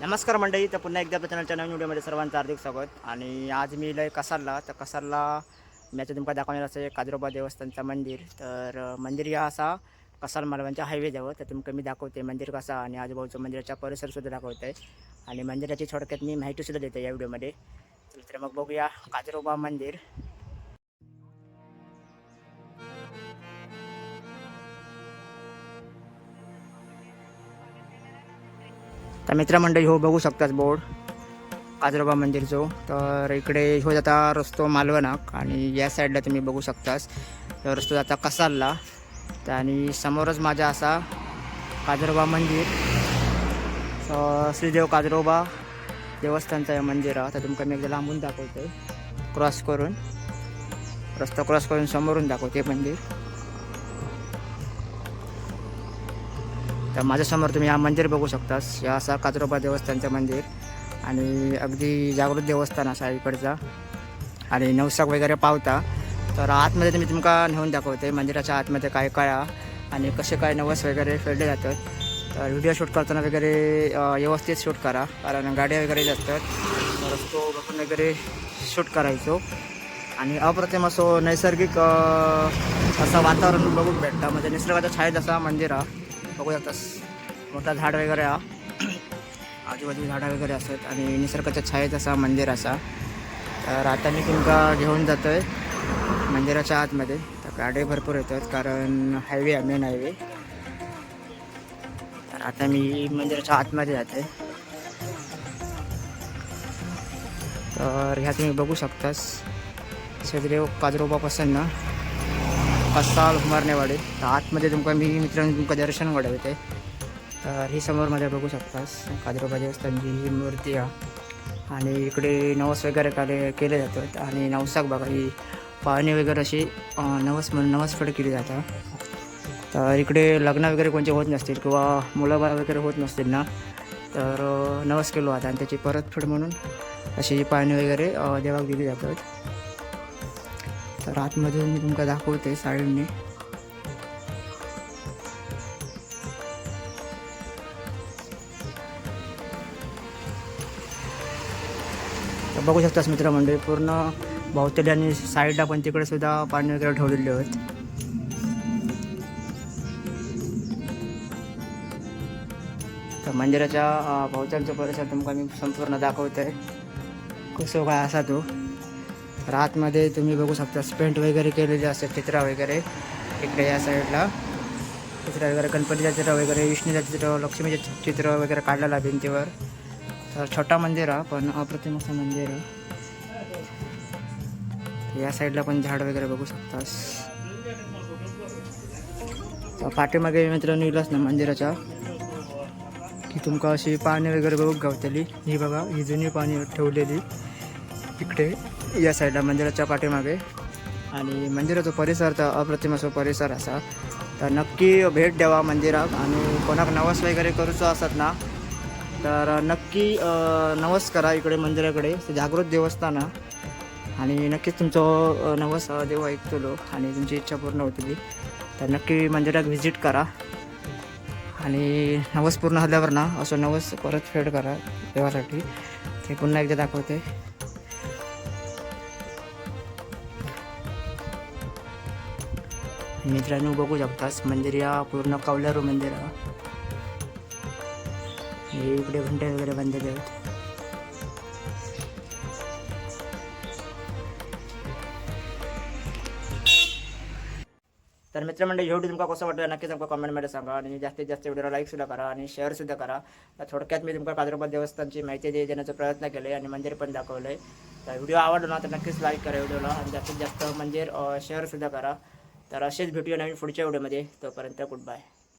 नमस्कार मंडळी तर पुन्हा एकदा आपल्या चॅनलच्या नवीन व्हिडिओमध्ये सर्वांचं हार्दिक स्वागत. आणि आज मी लय कसारला तर कसारला मी आता तुमका दाखवणार असं एक काजरोबा देवस्थानचं मंदिर. तर मंदिर या असा कसाल मालवणच्या हायवेजवळ तर तुमका मी दाखवते मंदिर कसा आणि आजूबाजूचं मंदिराचा परिसरसुद्धा दाखवते. आणि मंदिराची थोडक्यात मी माहितीसुद्धा देते या व्हिडिओमध्ये तर मग बघूया काजरोबा मंदिर. मित्रमंडळी हो बघू शकतात बोर्ड काजरोबा मंदिरचो तर इकडे हो जाता रस्तो मालवणाक आणि या साईडला तुम्ही बघू शकतास. रस्तो जाता कसालला. तर आणि समोरच माझा असा काजरोबा मंदिर. श्रीदेव काजरोबा देवस्थानचं हे मंदिर. आहे तर तुमका मी एकदा लांबून दाखवते क्रॉस करून. रस्ता क्रॉस करून समोरून दाखवते मंदिर. तर माझ्यासमोर तुम्ही हा मंदिर बघू शकता या असा काजरोबा देवस्थानचं मंदिर. आणि अगदी जागृत देवस्थान असा इकडचा. आणि नवसाक वगैरे पावता. तर आतमध्ये तुम्ही तुमका नेऊन दाखवते. मंदिराच्या आतमध्ये काय काय आणि कसे काय नवस वगैरे फेडले जातात. तर व्हिडिओ शूट करताना वगैरे व्यवस्थित शूट करा. कारण गाड्या वगैरे जातात. तर तो बघून वगैरे शूट करायचो. आणि अप्रतिम असो नैसर्गिक असं वातावरण बघून भेटतं. म्हणजे निसर्गाच्या छायेत असा मंदिर आहे बघू शकतास मोठा झाड वगैरे हा. आजूबाजू झाडं वगैरे असतात आणि निसर्गाच्या छायेत असा मंदिर असा. तर आता मी तुमका घेऊन जातो आहे मंदिराच्या आतमध्ये. तर गाडी भरपूर येतात कारण हायवे आहे मेन हायवे तर आता मी मंदिराच्या आतमध्ये जाते. तर ह्या तुम्ही बघू शकतास. सददेव काजरोबापासून ना. कसाल हुमारनेवाडी तर आतमध्ये तुमका मी मित्रांनो तुमका दर्शन घडवते. तर ही समोर मध्ये बघू शकतास काजरोबाजी असतांची ही मूर्ती आहे आणि इकडे नवस वगैरे काले केले जातात. आणि नवसाक बघा ही पाहणी वगैरे अशी नवस म्हणून नवसफेड केली जातात तर इकडे लग्न वगैरे कोणते होत नसतील किंवा मुलंबाळ वगैरे होत नसतील ना तर नवस केलो आता. आणि त्याची परतफेड म्हणून अशी पाणी वगैरे देवाक दिली जातात. तर आतमध्ये मी तुमका दाखवते साईडने तर बघू शकतास मित्रमंडळी पूर्ण भोवतली आणि साईडला पण तिकडे सुद्धा पाणी वगैरे ठेवलेले आहेत. तर मंदिराच्या अं, भोवतालचा परिसर तुमका मी संपूर्ण दाखवत. आहे कसं काय असा तो. तर आतमध्ये तुम्ही बघू शकता पेंट वगैरे केलेले असतात चित्र वगैरे. इकडे या साईडला. चित्र वगैरे गणपतीचं चित्र वगैरे विष्णूचं चित्र लक्ष्मीचे चित्र वगैरे काढलेलं आहे भिंतीवर. तर छोटा मंदिर आहे पण अप्रतिम असं मंदिर आहे. या साईडला पण झाड वगैरे बघू शकतास. पाठीमागे मित्रांनो इलाच ना मंदिराच्या. की तुमका अशी पाणी वगैरे बघू गावतली. ही बघा ही जुनी पाणी ठेवलेली. इकडे. या साईडला मंदिराच्या पाठीमागे. आणि मंदिराचा परिसर तर अप्रतिम असो परिसर असा. तर नक्की भेट द्यावा मंदिरात. आणि कोणाक नवस वगैरे करूचो असत ना तर नक्की नवस करा इकडे मंदिराकडे. जागृत देवस्थान. आणि नक्कीच तुमचं नवस देव ऐकतलो आणि तुमची इच्छा पूर्ण होतली तर नक्की मंदिरात व्हिजिट करा. आणि नवस पूर्ण झाल्यावर ना असं नवस परत फेड करा देवासाठी. ते पुन्हा एकदा दाखवते. मित्रांनो बघू शकतास मंदिर या पूर्ण कौलारू मंदिर आहे. हे इकडे घंटे वगैरे बांधलेले आहेत. तर मित्रमंडळी व्हिडिओ तुमका कसं वाटलं? नक्कीच तुमका कमेंटमध्ये सांगा आणि जास्तीत जास्त व्हिडिओला लाईक सुद्धा करा आणि शेअर सुद्धा करा. तर थोडक्यात मी तुमका कादरोबा देवस्थानची माहिती दे देण्याचा प्रयत्न केला आणि मंदिर पण दाखवलं आहे तर व्हिडिओ आवडला ना तर नक्कीच लाईक करा व्हिडिओला आणि जास्तीत जास्त मंदिर शेअर सुद्धा करा. तर असेच भेटूया नवीन पुढच्या व्हिडिओमध्ये. तोपर्यंत गुड बाय.